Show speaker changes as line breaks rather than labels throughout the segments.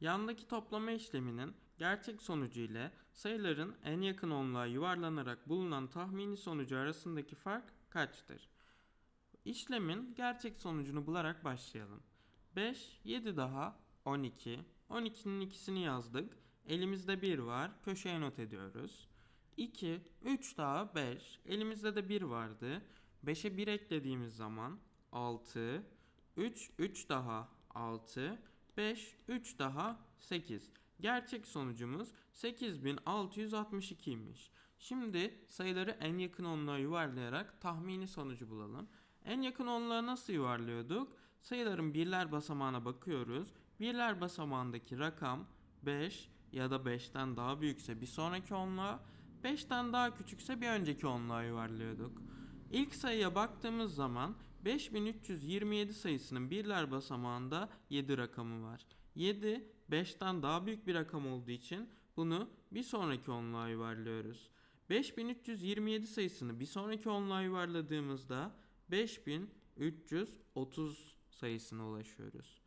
Yandaki toplama işleminin gerçek sonucu ile sayıların en yakın onluğa yuvarlanarak bulunan tahmini sonucu arasındaki fark kaçtır? İşlemin gerçek sonucunu bularak başlayalım. 5, 7 daha 12. 12'nin ikisini yazdık. Elimizde 1 var. Köşeye not ediyoruz. 2, 3 daha 5. Elimizde de 1 vardı. 5'e 1 eklediğimiz zaman 6, 3, 3 daha 6, 5, 3 daha 8. Gerçek sonucumuz 8662'ymiş. Şimdi sayıları en yakın onluğa yuvarlayarak tahmini sonucu bulalım. En yakın onluğa nasıl yuvarlıyorduk? Sayıların birler basamağına bakıyoruz. Birler basamağındaki rakam 5 ya da 5'ten daha büyükse bir sonraki onluğa, 5'ten daha küçükse bir önceki onluğa yuvarlıyorduk. İlk sayıya baktığımız zaman 5327 sayısının birler basamağında 7 rakamı var. 7 5'ten daha büyük bir rakam olduğu için bunu bir sonraki onluğa yuvarlıyoruz. 5327 sayısını bir sonraki onluğa yuvarladığımızda 5330 sayısına ulaşıyoruz.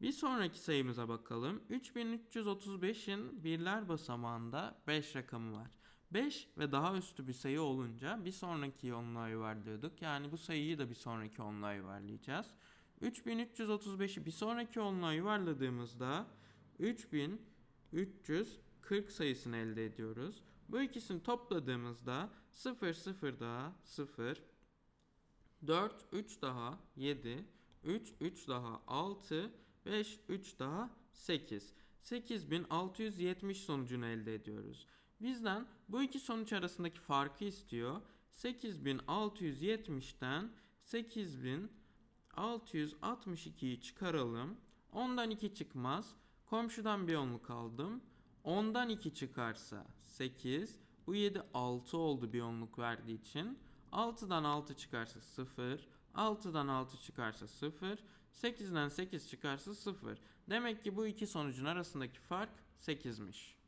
Bir sonraki sayımıza bakalım. 3335'in birler basamağında 5 rakamı var. 5 ve daha üstü bir sayı olunca bir sonraki onluğa yuvarlıyorduk. Yani bu sayıyı da bir sonraki onluğa yuvarlayacağız. 3335'i bir sonraki onluğa yuvarladığımızda 3340 sayısını elde ediyoruz. Bu ikisini topladığımızda 0 0 daha 0 4 3 daha 7 3 3 daha 6 5 3 daha 8 8670 sonucunu elde ediyoruz. Bizden bu iki sonuç arasındaki farkı istiyor. 8670'ten 8662'yi çıkaralım. Ondan 2 çıkmaz. Komşudan bir onluk aldım. Ondan 2 çıkarsa 8. Bu 7 6 oldu bir onluk verdiği için. 6'dan 6 çıkarsa 0. 6'dan 6 çıkarsa 0. 8'den 8 çıkarsa 0. Demek ki bu iki sonucun arasındaki fark 8'miş.